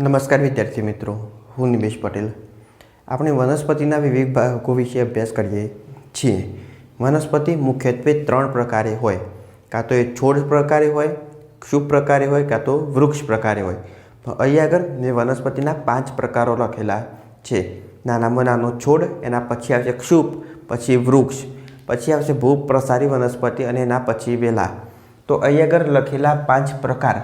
નમસ્કાર વિદ્યાર્થી મિત્રો, હું નિમેશ પટેલ. આપણે વનસ્પતિના વિવિધ ભાગો વિશે અભ્યાસ કરીએ છીએ. વનસ્પતિ મુખ્યત્વે ત્રણ પ્રકારે હોય. કાં તો એ છોડ પ્રકારે હોય, ક્ષુપ પ્રકારે હોય, કાં તો વૃક્ષ પ્રકારે હોય. અહીં આગળ મેં વનસ્પતિના પાંચ પ્રકારો લખેલા છે. નાનામાં નાનો છોડ, એના પછી આવશે ક્ષુપ, પછી વૃક્ષ, પછી આવશે ભૂપ્રસારી વનસ્પતિ અને એના પછી વેલા. તો અહીં આગળ લખેલા પાંચ પ્રકાર.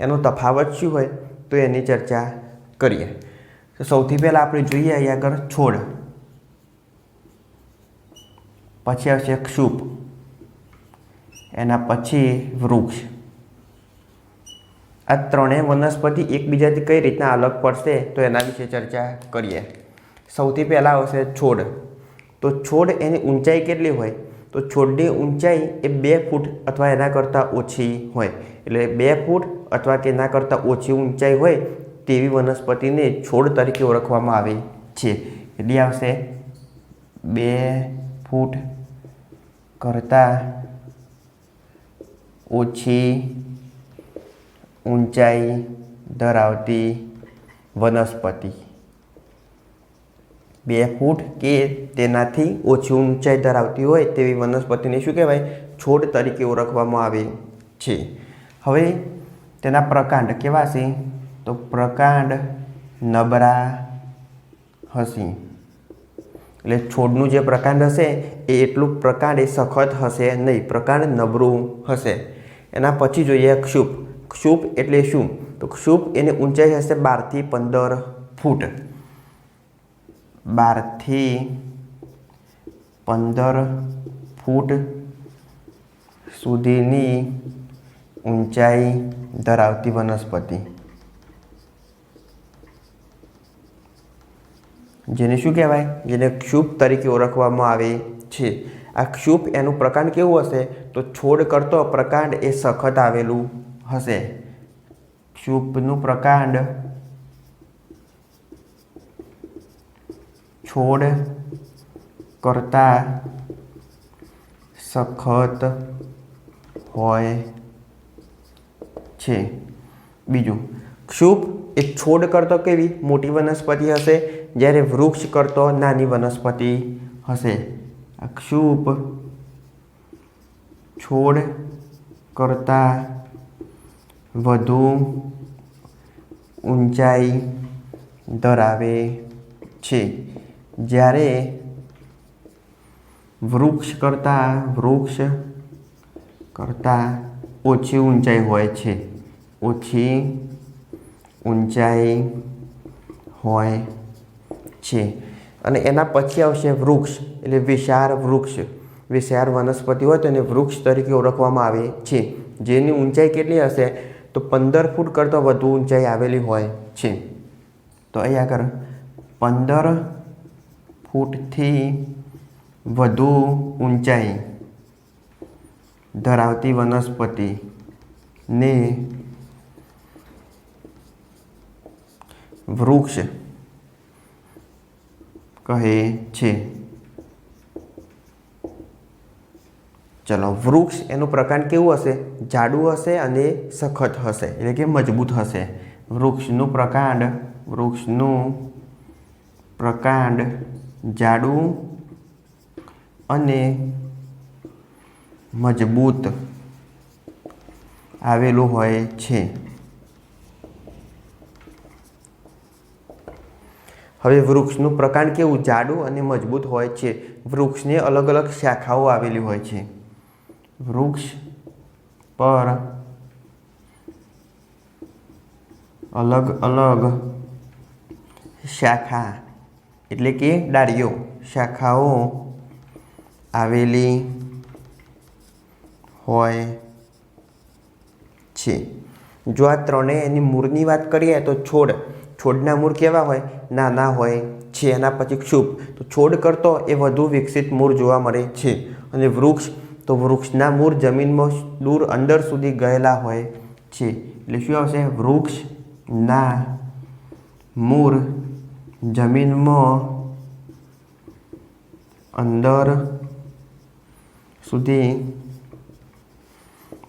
એનો તફાવત શું હોય? તો એની ચર્ચા કરીએ. તો સૌથી પહેલાં આપણે જોઈએ અહીં આગળ છોડ. પછી આવશે ક્ષુપ. એના પછી વૃક્ષ. આ ત્રણેય વનસ્પતિ એકબીજાથી કઈ રીતના અલગ પડશે તો એના વિશે ચર્ચા કરીએ. સૌથી પહેલાં આવશે છોડ. તો છોડ એની ઊંચાઈ કેટલી હોય? તો છોડની ઊંચાઈ એ બે ફૂટ અથવા એના કરતાં ઓછી હોય. એટલે બે ફૂટ અથવા એના કરતાં ઓછી ઊંચાઈ હોય તેવી વનસ્પતિને છોડ તરીકે ઓળખવામાં આવે છે. એટલે આવશે બે ફૂટ કરતાં ઓછી ઊંચાઈ ધરાવતી વનસ્પતિ. બે ફૂટ કે તેનાથી ઓછી ઊંચાઈ ધરાવતી હોય તેવી વનસ્પતિને શું કહેવાય? છોડ તરીકે ઓળખવામાં આવે છે. હવે તેના પ્રકાંડ કેવા હશે તો પ્રકાંડ નબળા હશે. એટલે છોડનું જે પ્રકાંડ હશે, એ એટલું પ્રકાંડ એ સખત હશે નહીં. પ્રકાંડ નબળું હશે. એના પછી જોઈએ ક્ષુપ. ક્ષુપ એટલે શું? તો ક્ષુપ એની ઊંચાઈ હશે બારથી પંદર ફૂટ. બારથી પંદર ફૂટ સુધીની ઊંચાઈ ધરાવતી વનસ્પતિ. જેને શું કહેવાય? જેને ક્ષુપ તરીકે ઓળખવામાં આવે છે. આ ક્ષુપ એનું પ્રકાંડ કેવું હશે? તો છોડ કરતો પ્રકાંડ એ સખત આવેલું હશે. ક્ષુપનું પ્રકાંડ છોડ કરતા સખત હોય છે. બીજું, ક્ષુપ એ છોડ કરતો કેવી? મોટી વનસ્પતિ હશે, જ્યારે વૃક્ષ કરતો નાની વનસ્પતિ હશે. આ ક્ષુપ છોડ કરતાં વધુ ઊંચાઈ ધરાવે છે. જ્યારે વૃક્ષ કરતાં વૃક્ષ કરતાં ઓછી ઊંચાઈ હોય છે. ઓછી ઊંચાઈ હોય છે. અને એના પછી આવશે વૃક્ષ, એટલે વિશાળ વૃક્ષ. વિશાળ વનસ્પતિ હોય તો એને વૃક્ષ તરીકે ઓળખવામાં આવે છે. જેની ઊંચાઈ કેટલી હશે? તો પંદર ફૂટ કરતાં વધુ ઊંચાઈ આવેલી હોય છે. તો અહીં આગળ, પંદર ફૂટથી વધુ ઊંચાઈ ધરાવતી વનસ્પતિને વૃક્ષ કહે છે. ચલો, વૃક્ષ એનું પ્રકાંડ કેવું હશે? જાડું હશે અને સખત હશે, એટલે કે મજબૂત હશે. વૃક્ષનું પ્રકાંડ વૃક્ષનું પ્રકાંડ, જાડું અને મજબૂત આવેલું હોય છે. હવે વૃક્ષનું પ્રકાંડ કેવું? જાડું અને મજબૂત હોય છે. વૃક્ષને અલગ અલગ શાખાઓ આવેલી હોય છે. વૃક્ષ પર અલગ અલગ શાખા એટલે કે ડાળીઓ શાખાઓ આવેલી હોય છે. જો આ ત્રણેય એની મૂળની વાત કરીએ તો છોડ, છોડના મૂળ કેવા હોય? નાના હોય, છે એના પછી ક્ષુપ. તો છોડ કરતો એ વધુ વિકસિત મૂળ જોવા મળે છે. અને વૃક્ષ, તો વૃક્ષના મૂળ જમીનમાં દૂર અંદર સુધી ગયેલા હોય છે. એટલે શું આવશે? વૃક્ષના મૂળ જમીનમાં અંદર સુધી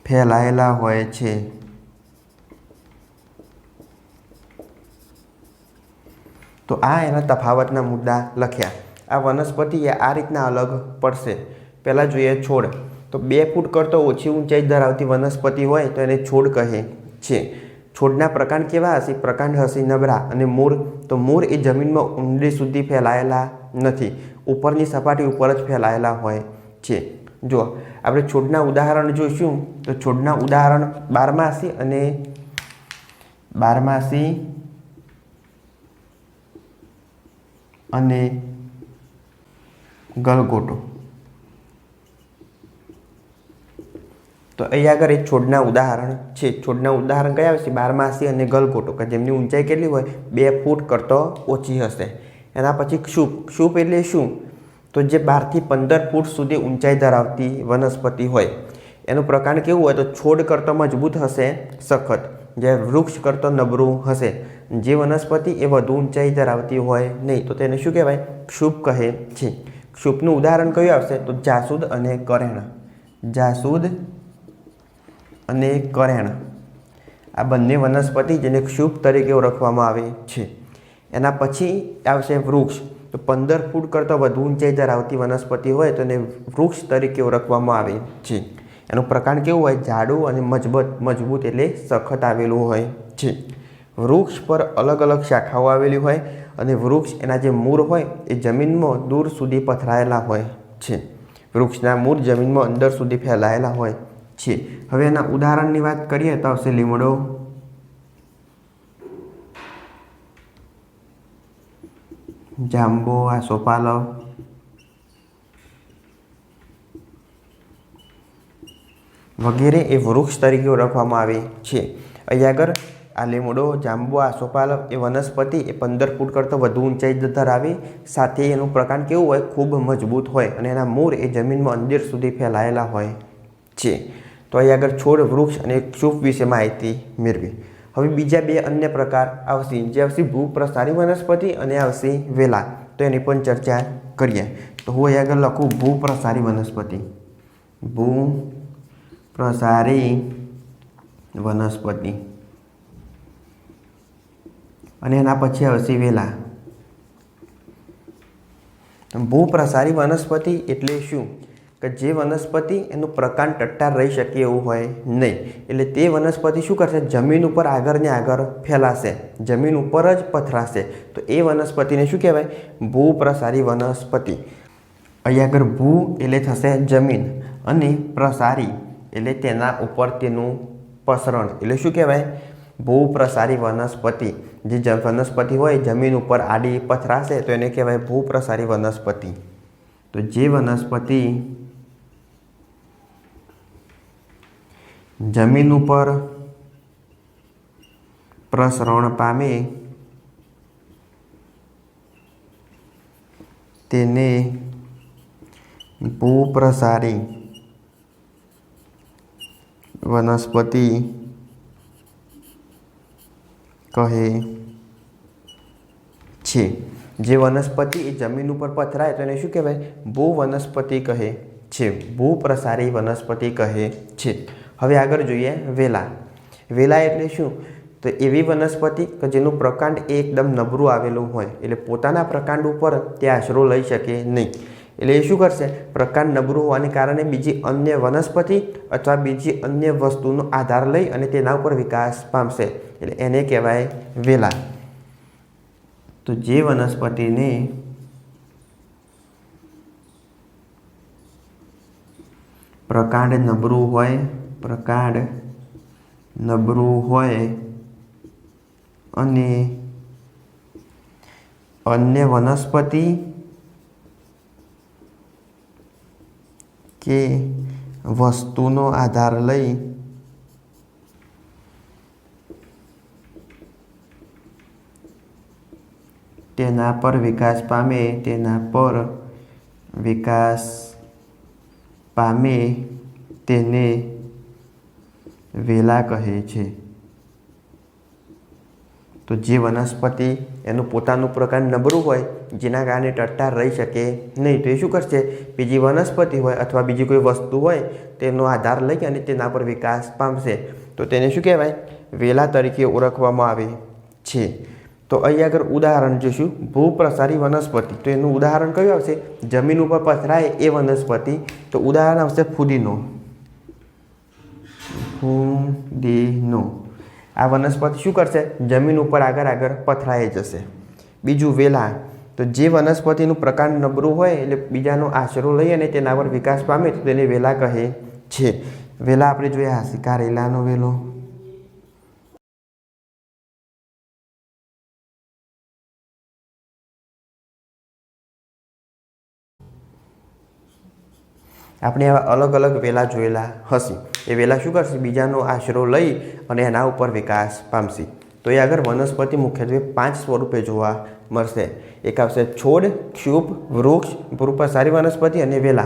ફેલાયેલા હોય છે. તો આ એના તફાવતના મુદ્દા લખ્યા. આ વનસ્પતિ આ રીતના અલગ પડશે. પહેલાં જોઈએ છોડ. તો બે ફૂટ કરતો ઓછી ઊંચાઈ ધરાવતી વનસ્પતિ હોય તો એને છોડ કહે છે. છોડના પ્રકાંડ કેવા હશે? પ્રકાંડ હશે નબળા અને મૂળ તો મૂળ એ જમીનમાં ઊંડી સુધી ફેલાયેલા નથી. ઉપરની સપાટી ઉપર જ ફેલાયેલા હોય છે. જો આપણે છોડના ઉદાહરણ જોઈશું, તો છોડના ઉદાહરણ બારમાસી અને બારમાસી અને ગલગોટો. તો અહીંયા આગળ એ છોડના ઉદાહરણ છે. છોડના ઉદાહરણ કયા આવશે બારમાસી અને ગલગોટો. કે જેમની ઊંચાઈ કેટલી હોય? બે ફૂટ કરતો ઓછી હશે. એના પછી ક્ષુપ. ક્ષુપ એટલે શું? તો જે બારથી પંદર ફૂટ સુધી ઊંચાઈ ધરાવતી વનસ્પતિ હોય. એનું પ્રકાંડ કેવું હોય? તો છોડ કરતો મજબૂત હશે, સખત. જે વૃક્ષ કરતો નબળું હશે. જે વનસ્પતિ એ વધુ ઊંચાઈ ધરાવતી હોય નહીં, તો તેને શું કહેવાય? ક્ષુપ કહે છે. ક્ષુપનું ઉદાહરણ કયું આવશે? તો જાસૂદ અને કરેણ. જાસૂદ અને કરેણ. આ બંને વનસ્પતિ જેને ક્ષુપ તરીકે ઓળખવામાં આવે છે. એના પછી આવશે વૃક્ષ. તો પંદર ફૂટ કરતાં વધુ ઊંચાઈ ધરાવતી વનસ્પતિ હોય તો એને વૃક્ષ તરીકે ઓળખવામાં આવે છે. એનું પ્રકાંડ કેવું હોય? જાડું અને મજબૂત મજબૂત એટલે સખત આવેલું હોય છે. વૃક્ષ પર અલગ અલગ શાખાઓ આવેલી હોય અને વૃક્ષ એના જે મૂળ હોય એ જમીનમાં દૂર સુધી પથરાયેલા હોય છે. વૃક્ષના મૂળ જમીનમાં અંદર સુધી ફેલાયેલા હોય છે. હવે એના ઉદાહરણની વાત કરીએ તો આવશે લીમડો. જાંબો આસોપાલવ વગેરે એ વૃક્ષ તરીકે ઓળખવામાં આવે છે. અહીંયા આગળ આ લીમડો જાંબુ સોપાલ, એ વનસ્પતિ એ પંદર ફૂટ કરતાં વધુ ઊંચાઈ ધરાવે. સાથે એનું પ્રકાંડ કેવું હોય? ખૂબ મજબૂત હોય અને એના મૂળ એ જમીનમાં અંદર સુધી ફેલાયેલા હોય છે. તો અહીં આગળ છોડ, વૃક્ષ અને ક્ષુપ વિશે માહિતી મેળવી. હવે બીજા બે અન્ય પ્રકાર આવશે. જે આવશે ભૂપ્રસારી વનસ્પતિ અને આવશે વેલા. તો એની પણ ચર્ચા કરીએ. તો હું અહીં આગળ લખું, ભૂપ્રસારી વનસ્પતિ. ભૂ પ્રસારી વનસ્પતિ. અને એના પછી આવશે વેલા. ભૂપ્રસારી વનસ્પતિ એટલે શું? કે જે વનસ્પતિ એનું પ્રકાંડ ટટ્ટાર રહી શકે એવું હોય નહીં. એટલે તે વનસ્પતિ શું કરશે? જમીન ઉપર આગળ ને આગળ ફેલાશે. જમીન ઉપર જ પથરાશે. તો એ વનસ્પતિને શું કહેવાય? ભૂપ્રસારી વનસ્પતિ. અહીં આગળ ભૂ એટલે થશે જમીન અને પ્રસારી એટલે તેના ઉપર તેનું પસરણ. એટલે શું કહેવાય? ભૂપ્રસારી વનસ્પતિ. જે વનસ્પતિ હોય, જમીન ઉપર આડી પથરાશે તો એને કહેવાય ભૂપ્રસારી વનસ્પતિ. તો જે વનસ્પતિ જમીન ઉપર પ્રસરણ પામે, તેને ભૂપ્રસારી વનસ્પતિ કહે છે. જે વનસ્પતિ એ જમીન ઉપર પથરાય તો એને શું કહેવાય? ભૂ વનસ્પતિ કહે છે. ભૂપ્રસારી વનસ્પતિ કહે છે. હવે આગળ જોઈએ વેલા. વેલા એટલે શું? તો એવી વનસ્પતિ કે જેનું પ્રકાંડ એકદમ નબળું આવેલું હોય. એટલે પોતાના પ્રકાંડ ઉપર તે આશરો લઈ શકે નહીં. એટલે એ શું કરશે? પ્રકાંડ નબળું હોવાને કારણે બીજી અન્ય વનસ્પતિ અથવા બીજી અન્ય વસ્તુનો આધાર લઈ અને તેના ઉપર વિકાસ પામશે. એટલે એને કહેવાય વેલા. તો જે વનસ્પતિને પ્રકાંડ નબળું હોય, પ્રકાંડ નબળું હોય અને અન્ય વનસ્પતિ કે વસ્તુનો આધાર લઈ તેના પર વિકાસ પામે, તેના પર વિકાસ પામે તેને વેલા કહે છે. તો જે વનસ્પતિ એનું પોતાનું પ્રકાર નબળું હોય જેના કારણે ટટ્ટાર રહી શકે નહીં. તો એ શું કરશે? બીજી વનસ્પતિ હોય અથવા બીજી કોઈ વસ્તુ હોય, તેનો આધાર લઈ અને તેના પર વિકાસ પામશે. તો તેને શું કહેવાય? વેલા તરીકે ઓળખવામાં આવે છે. તો અહીં આગળ ઉદાહરણ જોઈશું ભૂપ્રસારી વનસ્પતિ. તો એનું ઉદાહરણ કયું આવશે? જમીન ઉપર પથરાય એ વનસ્પતિ. તો ઉદાહરણ આવશે ફુદીનો. ફુદીનો. આ વનસ્પતિ શું કરશે? જમીન ઉપર આગળ આગળ પથરાઈ જશે. બીજું વેલા. તો જે વનસ્પતિનું પ્રકાંડ નબળું હોય એટલે બીજાનો આશરો લઈ અને તેના પર વિકાસ પામે તો તેને વેલા કહે છે. વેલા આપણે જોયા હશે. કારેલાનો વેલો. આપણે આવા અલગ અલગ વેલા જોયેલા હશે. એ વેલા શું કરશે? બીજાનો આશરો લઈ અને એના ઉપર વિકાસ પામશે. તો એ આગળ વનસ્પતિ મુખ્યત્વે પાંચ સ્વરૂપે જોવા મળશે. એક આવશે છોડ ક્ષુપ વૃક્ષ ભૂપસારી વનસ્પતિ અને વેલા.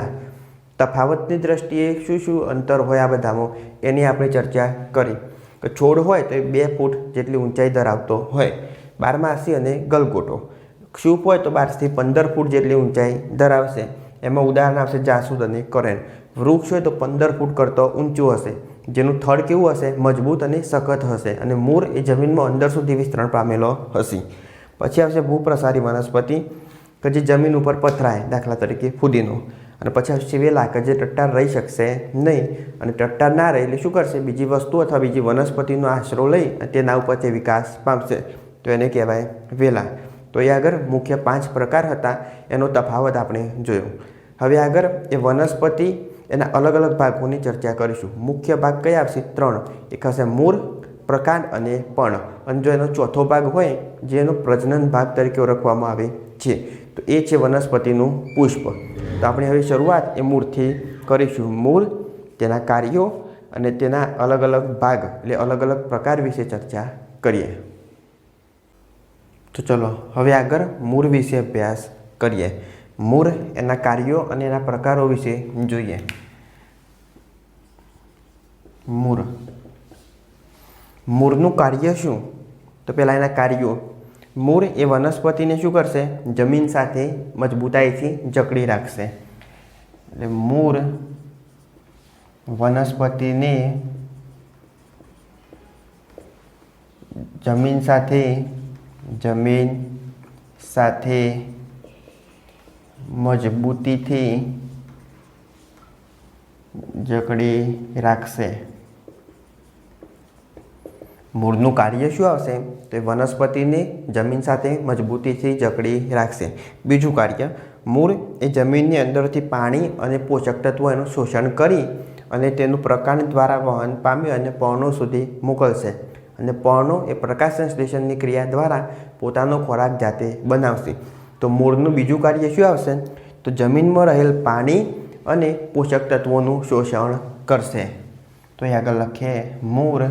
તફાવતની દ્રષ્ટિએ શું શું અંતર હોય આ બધામાં, એની આપણે ચર્ચા કરી. છોડ હોય તો એ બે ફૂટ જેટલી ઊંચાઈ ધરાવતો હોય. બારમાસી અને ગલગોટો. ક્ષુપ હોય તો બારથી પંદર ફૂટ જેટલી ઊંચાઈ ધરાવશે. એમાં ઉદાહરણ આવશે જાસૂદ અને કરેણ. વૃક્ષ હોય તો પંદર ફૂટ કરતો ઊંચું હશે. જેનું થડ કેવું હશે? મજબૂત અને સખત હશે. અને મૂળ એ જમીનમાં અંદર સુધી વિસ્તરણ પામેલો હશે. પછી આવશે ભૂપ્રસારી વનસ્પતિ, કે જે જમીન ઉપર પથરાય, દાખલા તરીકે ફુદીનો. અને પછી આવશે વેલા, કે જે ટટ્ટાર રહી શકશે નહીં. અને ટટ્ટાર ના રહે એટલે શું કરશે? બીજી વસ્તુ અથવા બીજી વનસ્પતિનો આશરો લઈ અને તેના ઉપર તે વિકાસ પામશે. તો એને કહેવાય વેલા. તો એ આગળ મુખ્ય પાંચ પ્રકાર હતા, એનો તફાવત આપણે જોયો. હવે આગળ એ વનસ્પતિ એના અલગ અલગ ભાગોની ચર્ચા કરીશું. મુખ્ય ભાગ કયા આવશે? ત્રણ. એક હશે મૂળ પ્રકાંડ અને પણ અને જો એનો ચોથો ભાગ હોય, જે એનો પ્રજનન ભાગ તરીકે ઓળખવામાં આવે છે, તો એ છે વનસ્પતિનું પુષ્પ. તો આપણે હવે શરૂઆત એ મૂળથી કરીશું. મૂળ, તેના કાર્યો અને તેના અલગ અલગ ભાગ, એટલે અલગ અલગ પ્રકાર વિશે ચર્ચા કરીએ. તો ચલો, હવે આગળ મૂળ વિશે અભ્યાસ કરીએ. મૂળ, એના કાર્યો અને એના પ્રકારો વિશે જોઈએ. મૂળ મૂળનું કાર્ય શું? તો પહેલાં એના કાર્યો. મૂળ એ વનસ્પતિને શું કરશે? જમીન સાથે મજબૂતાઈથી જકડી રાખશે. એટલે મૂળ વનસ્પતિને જમીન સાથે જમીન સાથે મજબૂતીથી જકડી રાખશે. મૂળનું કાર્ય શું આવશે? તો એ વનસ્પતિને જમીન સાથે મજબૂતીથી જકડી રાખશે. બીજું કાર્ય, મૂળ એ જમીનની અંદરથી પાણી અને પોષક તત્વો એનું શોષણ કરી અને તેનું પ્રકાંડ દ્વારા વહન પામી અને પર્ણો સુધી મોકલશે. અને પર્ણો એ પ્રકાશ સંશ્લેષણની ક્રિયા દ્વારા પોતાનો ખોરાક જાતે બનાવશે. તો મૂળનું બીજું કાર્ય શું આવશે? તો જમીનમાં રહેલ પાણી અને પોષક તત્વોનું શોષણ કરશે. તો એ આગળ લખીએ, મૂળ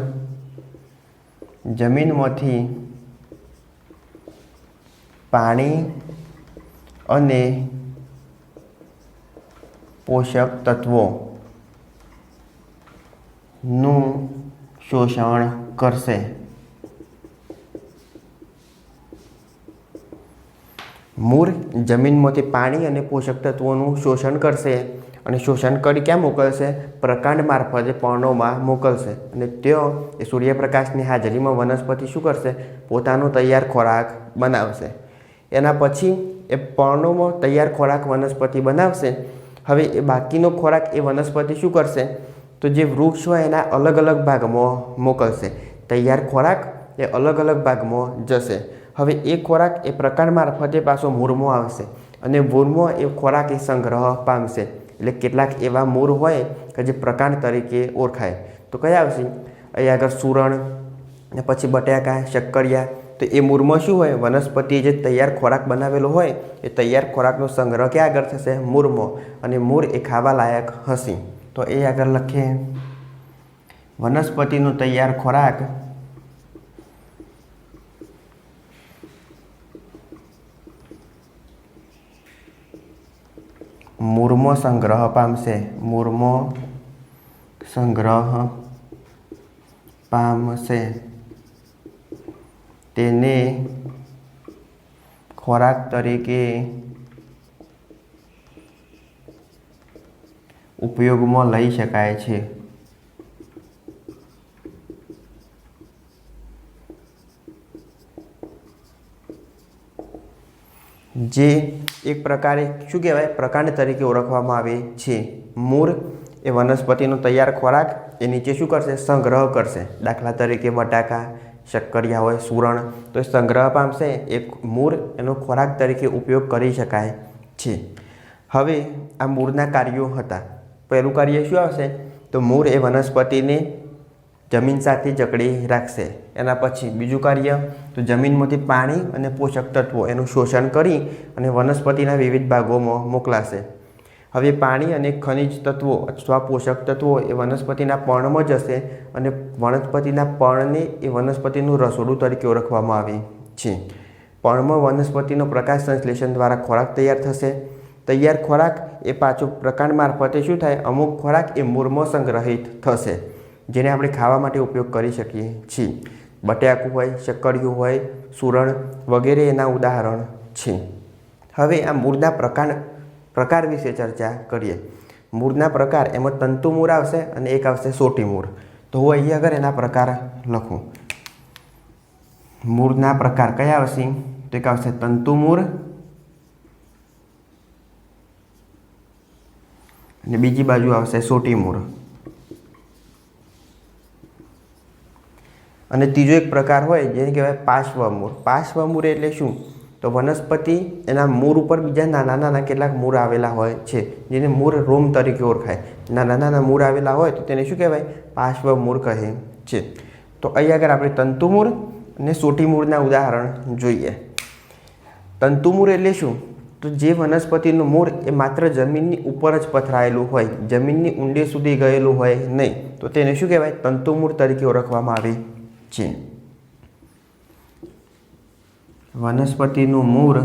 જમીનમાંથી પાણી અને પોષક તત્વોનું શોષણ કરશે. મૂળ જમીનમાંથી પાણી અને પોષક તત્વોનું શોષણ કરશે. અને શોષણ કરી ક્યાં મોકલશે? પ્રકાંડ મારફતે પર્ણોમાં મોકલશે. અને તેઓ એ સૂર્યપ્રકાશની હાજરીમાં વનસ્પતિ શું કરશે? પોતાનો તૈયાર ખોરાક બનાવશે. એના પછી એ પર્ણોમાં તૈયાર ખોરાક વનસ્પતિ બનાવશે. હવે એ બાકીનો ખોરાક એ વનસ્પતિ શું કરશે? તો જે વૃક્ષ હોય એના અલગ અલગ ભાગમાં મોકલશે. તૈયાર ખોરાક એ અલગ અલગ ભાગમાં જશે. હવે એ ખોરાક એ પ્રકાંડ મારફતે પાછો મૂળમાં આવશે. અને મૂળમાં એ ખોરાક એ સંગ્રહ પામશે. એટલે કેટલાક એવા મૂળ હોય કે જે પ્રકાંડ તરીકે ઓળખાય. તો કયા આવશે? અહીં આગળ સુરણ, ને પછી બટાકા, શક્કરિયા. તો એ મૂળમાં શું હોય? વનસ્પતિ જે તૈયાર ખોરાક બનાવેલો હોય, એ તૈયાર ખોરાકનો સંગ્રહ ક્યાં આગળ થશે? મૂળમાં. અને મૂળ એ ખાવા લાયક હશે. તો એ આગળ લખીએ. વનસ્પતિનો તૈયાર ખોરાક મૂળમાં સંગ્રહ પામશે મૂળમાં સંગ્રહ પામશે તેને ખોરાક તરીકે ઉપયોગમાં લઈ શકાય છે. જે એક પ્રકારે શું કહેવાય? પ્રકાંડ તરીકે ઓળખવામાં આવે છે. મૂળ એ વનસ્પતિનો તૈયાર ખોરાક એ નીચે શું કરશે? સંગ્રહ કરશે. દાખલા તરીકે બટાકા, શક્કરિયા હોય સુરણ તો એ સંગ્રહ પામશે. એ મૂળ એનો ખોરાક તરીકે ઉપયોગ કરી શકાય છે. હવે આ મૂળના કાર્યો હતા. પહેલું કાર્ય શું આવશે? તો મૂળ એ વનસ્પતિને જમીન સાથે જકડી રાખશે. એના પછી બીજું કાર્ય, તો જમીનમાંથી પાણી અને પોષક તત્વો એનું શોષણ કરી અને વનસ્પતિના વિવિધ ભાગોમાં મોકલાશે. હવે પાણી અને ખનિજ તત્વો અથવા પોષક તત્વો એ વનસ્પતિના પર્ણમાં જશે અને વનસ્પતિના પર્ણને એ વનસ્પતિનું રસોડું તરીકે ઓળખવામાં આવે છે. પર્ણમાં વનસ્પતિનો પ્રકાશ સંશ્લેષણ દ્વારા ખોરાક તૈયાર થશે. તૈયાર ખોરાક એ પાછો પ્રકાંડ મારફતે શું થાય? અમુક ખોરાક એ મૂળમાં સંગ્રહિત થશે. જેને આપણે ખાવા માટે ઉપયોગ કરી શકીએ છીએ. બટાકું હોય શક્કરિયું હોય, સુરણ વગેરે એના ઉદાહરણ છે. હવે આ મૂળના પ્રકાર પ્રકાર વિશે ચર્ચા કરીએ. મૂળના પ્રકાર, એમાં તંતુ મૂળ આવશે અને એક આવશે સોટી મૂળ. તો હું અહીંયા આગળ એના પ્રકાર લખું. મૂળના પ્રકાર કયા આવશે? તો એક આવશે તંતુ મૂળ. અને બીજી બાજુ આવશે સોટી મૂળ. અને ત્રીજો એક પ્રકાર હોય જેને કહેવાય પાર્શ્વમૂળ પાર્શ્વમૂળ એટલે શું? તો વનસ્પતિ એના મૂળ ઉપર બીજા નાના નાના કેટલાક મૂળ આવેલા હોય છે, જેને મૂળ રોમ તરીકે ઓળખાય. નાના નાના મૂળ આવેલા હોય તો તેને શું કહેવાય? પાર્શ્વમૂળ કહે છે. તો અહીં આગળ આપણે તંતુમૂળ અને સોટીમૂળના ઉદાહરણ જોઈએ. તંતુમૂળ એટલે શું? તો જે વનસ્પતિનું મૂળ એ માત્ર જમીનની ઉપર જ પથરાયેલું હોય, જમીનની ઊંડે સુધી ગયેલું હોય નહીં. તો તેને શું કહેવાય? તંતુમૂળ તરીકે ઓળખવામાં આવે. છે. વનસ્પતિનું મૂળ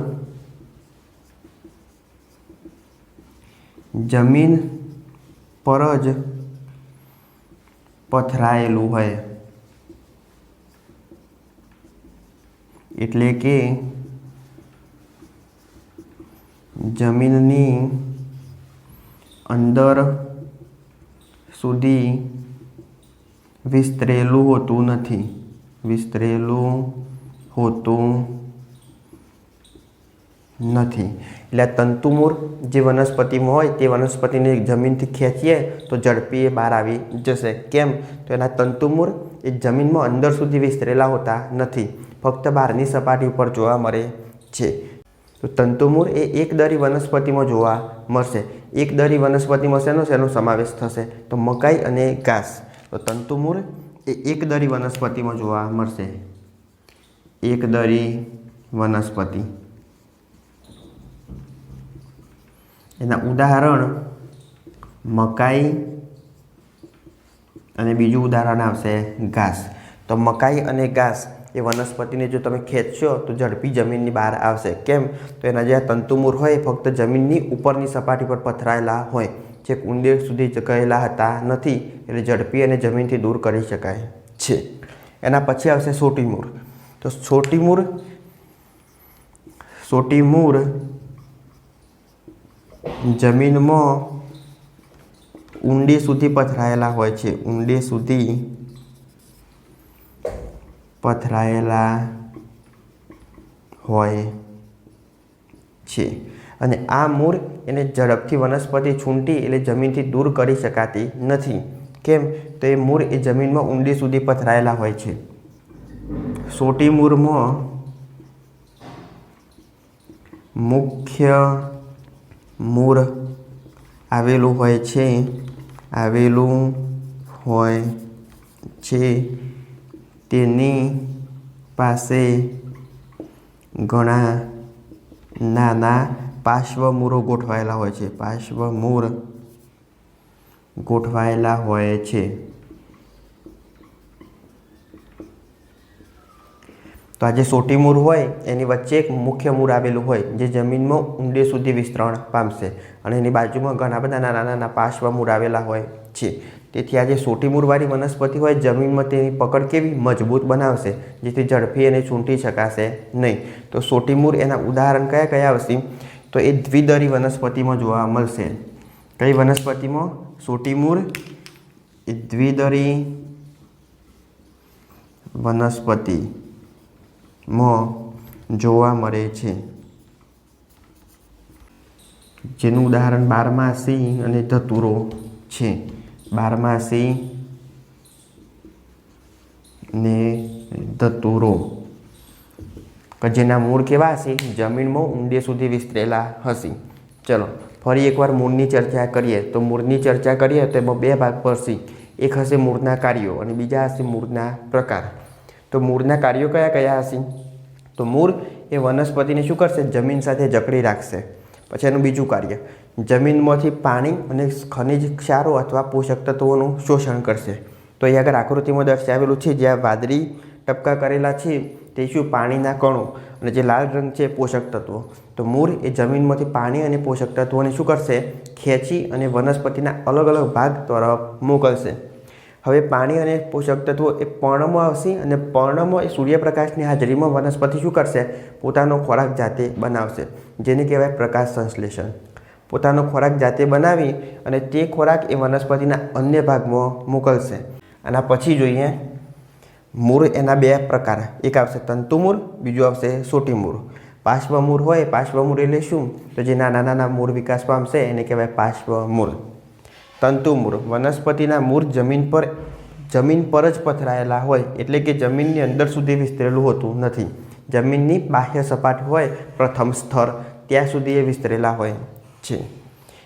જમીન પર જ પથરાયેલું હોય. એટલે કે જમીનની અંદર સુધી વિસ્તરેલું હોતું નથી. વિસ્તરેલું હોતું નથી. એટલે તંતુમૂર જે વનસ્પતિમાં હોય તે વનસ્પતિને જમીનથી ખેંચીએ તો ઝડપી એ બહાર આવી જશે. કેમ? તો એના તંતુમૂળ એ જમીનમાં અંદર સુધી વિસ્તરેલા હોતા નથી. ફક્ત બહારની સપાટી ઉપર જોવા મળે છે. તો તંતુમૂળ એ એકદરી વનસ્પતિમાં જોવા મળશે. એકદરી વનસ્પતિમાં શેનો? શેનો સમાવેશ થશે? તો મકાઈ અને ઘાસ. તો તંતુમૂળ એ એકદરી વનસ્પતિમાં જોવા મળશે. એકદરી વનસ્પતિ. એના ઉદાહરણ મકાઈ અને બીજું ઉદાહરણ આવશે ઘાસ. તો મકાઈ અને ઘાસ એ વનસ્પતિને જો તમે ખેંચશો તો ઝડપી જમીનની બહાર આવશે. કેમ? તો એના જે તંતુમૂર હોય ફક્ત જમીનની ઉપરની સપાટી પર પથરાયેલા હોય. જે ઊંડે સુધી ગયેલા હતા નથી એટલે ઝડપી અને જમીનથી દૂર કરી શકાય છે. એના પછી આવશે સોટીમૂર તો સોટીમૂર સોટીમૂર જમીનમાં ઊંડે સુધી પથરાયેલા હોય છે. ઊંડે સુધી પથરાયેલા હોય છે. અને આ મૂળ એને ઝડપથી વનસ્પતિ છૂંટી એટલે જમીનથી દૂર કરી શકાતી નથી. કેમ? તો એ મૂળ એ જમીનમાં ઊંડી સુધી પથરાયેલા હોય છે. સોટી મૂળમાં મુખ્ય મૂળ આવેલું હોય છે. આવેલું હોય છે. તેની પાસે ઘણા નાના પાર્શ્વમૂળો ગોઠવાયેલા હોય છે. પાર્શ્વમૂળ ગોઠવાયેલા હોય છે. તો આ જે સોટી મૂર હોય, એની વચ્ચે એક મુખ્ય મૂર આવેલું હોય, જે જમીનમાં ઊંડે સુધી વિસ્તરણ પામશે. અને એની બાજુમાં ઘણા બધા નાના નાના પાર્શ્વ મૂળ આવેલા હોય છે. તેથી આ જે સોટી મૂરવાળી વનસ્પતિ હોય, જમીનમાં તેની પકડ કેવી મજબૂત બનાવશે, જેથી ઝડપી એને ચૂંટી શકાશે નહીં. તો સોટી મૂર એના ઉદાહરણ કયા કયા આવશે તો એ દ્વિદરી વનસ્પતિમાં જોવા મળશે. કઈ વનસ્પતિમાં? સોટી મૂળ એ દ્વિદરી વનસ્પતિમાં જોવા મળે છે. જેનું ઉદાહરણ બારમાસી અને ધતુરો છે. બારમાસી ને ધતુરો. કે જેના મૂળ કેવા હશે? જમીનમાં ઊંડે સુધી વિસ્તરેલા હશે. ચલો, ફરી એકવાર મૂળની ચર્ચા કરીએ. તો મૂળની ચર્ચા કરીએ તો એમાં બે ભાગ પડશે. એક હશે મૂળના કાર્યો અને બીજા હશે મૂળના પ્રકાર. તો મૂળના કાર્યો કયા કયા હશે? તો મૂળ એ વનસ્પતિને શું કરશે? જમીન સાથે જકડી રાખશે. પછી એનું બીજું કાર્ય. જમીનમાંથી પાણી અને ખનિજ ક્ષારો અથવા પોષક તત્વોનું શોષણ કરશે. તો અહીં આગળ આકૃતિમાં દર્શાવેલું છે, જ્યાં વાદળી ટપકા કરેલા છે તે શું પાણીના કણો અને જે લાલ રંગ છે પોષક તત્વો. તો મૂળ એ જમીનમાંથી પાણી અને પોષક તત્વોને શું કરશે? ખેંચી અને વનસ્પતિના અલગ અલગ ભાગ તરફ મોકલશે. હવે પાણી અને પોષક તત્વો એ પર્ણમાં આવશે અને પર્ણમાં એ સૂર્યપ્રકાશની હાજરીમાં વનસ્પતિ શું કરશે? પોતાનો ખોરાક જાતે બનાવશે. જેને કહેવાય પ્રકાશ સંશ્લેષણ. પોતાનો ખોરાક જાતે બનાવી અને તે ખોરાક એ વનસ્પતિના અન્ય ભાગમાં મોકલશે. આના પછી જોઈએ મૂળ એના બે પ્રકાર. એક આવશે તંતુ મૂળ બીજું આવશે સોટી મૂર પાર્શ્વ મૂળ હોય પાર્શ્વ મૂળ એટલે શું? તો જે નાના નાના મૂળ વિકાસ પામશે એને કહેવાય પાર્શ્વ મૂળ તંતુ મૂળ વનસ્પતિના મૂળ જમીન પર જમીન પર જ પથરાયેલા હોય, એટલે કે જમીનની અંદર સુધી વિસ્તરેલું હોતું નથી. જમીનની બાહ્ય સપાટ હોય, પ્રથમ સ્તર, ત્યાં સુધી એ વિસ્તરેલા હોય છે.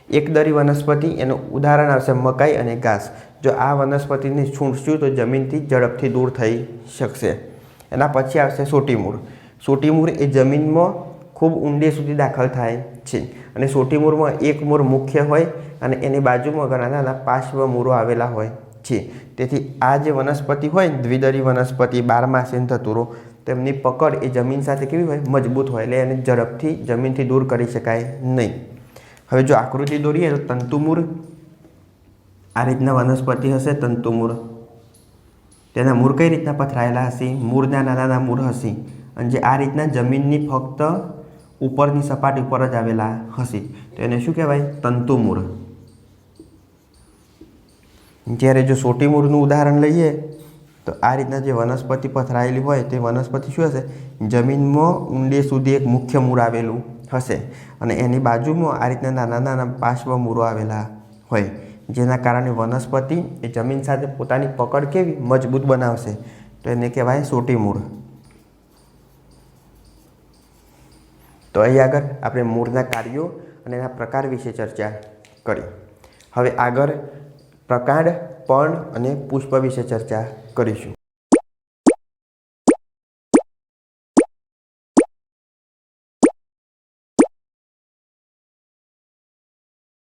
એકદરી વનસ્પતિ, એનું ઉદાહરણ આવશે મકાઈ અને ઘાસ. જો આ વનસ્પતિને છૂંટશું તો જમીનથી ઝડપથી દૂર થઈ શકશે. એના પછી આવશે સોટીમૂર. સોટીમૂર એ જમીનમાં ખૂબ ઊંડે સુધી દાખલ થાય છે અને સોટીમૂરમાં એક મૂળ મુખ્ય હોય અને એની બાજુમાં ઘણા નાના પાર્શ્વ મૂળો આવેલા હોય છે. તેથી આ જે વનસ્પતિ હોય દ્વિદરી વનસ્પતિ બારમાસીન ધતુરો, તેમની પકડ એ જમીન સાથે કેવી હોય? મજબૂત હોય એટલે એને ઝડપથી જમીનથી દૂર કરી શકાય નહીં. હવે જો આકૃતિ દોરીએ તો તંતુમૂળ આ રીતના વનસ્પતિ હશે તંતુમૂળ તેના મૂળ કઈ રીતના પથરાયેલા હશે? મૂળના નાના નાના મૂળ હશે. અને જે આ રીતના જમીનની ફક્ત ઉપરની સપાટી ઉપર જ આવેલા હશે. તો એને શું કહેવાય? તંતુમૂળ જ્યારે જો સોટી મૂળનું ઉદાહરણ લઈએ, તો આ રીતના જે વનસ્પતિ પથરાયેલી હોય, તે વનસ્પતિ શું હશે? જમીનમાં ઊંડે સુધી એક મુખ્ય મૂળ આવેલું હશે. અને એની બાજુમાં આ રીતના નાના નાના પાર્શ્વ મૂળો આવેલા હોય. જેના કારણે વનસ્પતિ એ જમીન સાથે પોતાની પકડ કેવી મજબૂત બનાવશે તો એને કહેવાય સોટી મૂળ. તો અહીં આગળ આપણે મૂળના કાર્યો અને એના પ્રકાર વિશે ચર્ચા કરી. હવે આગળ પ્રકાંડ પણ અને પુષ્પ વિશે ચર્ચા કરીશું.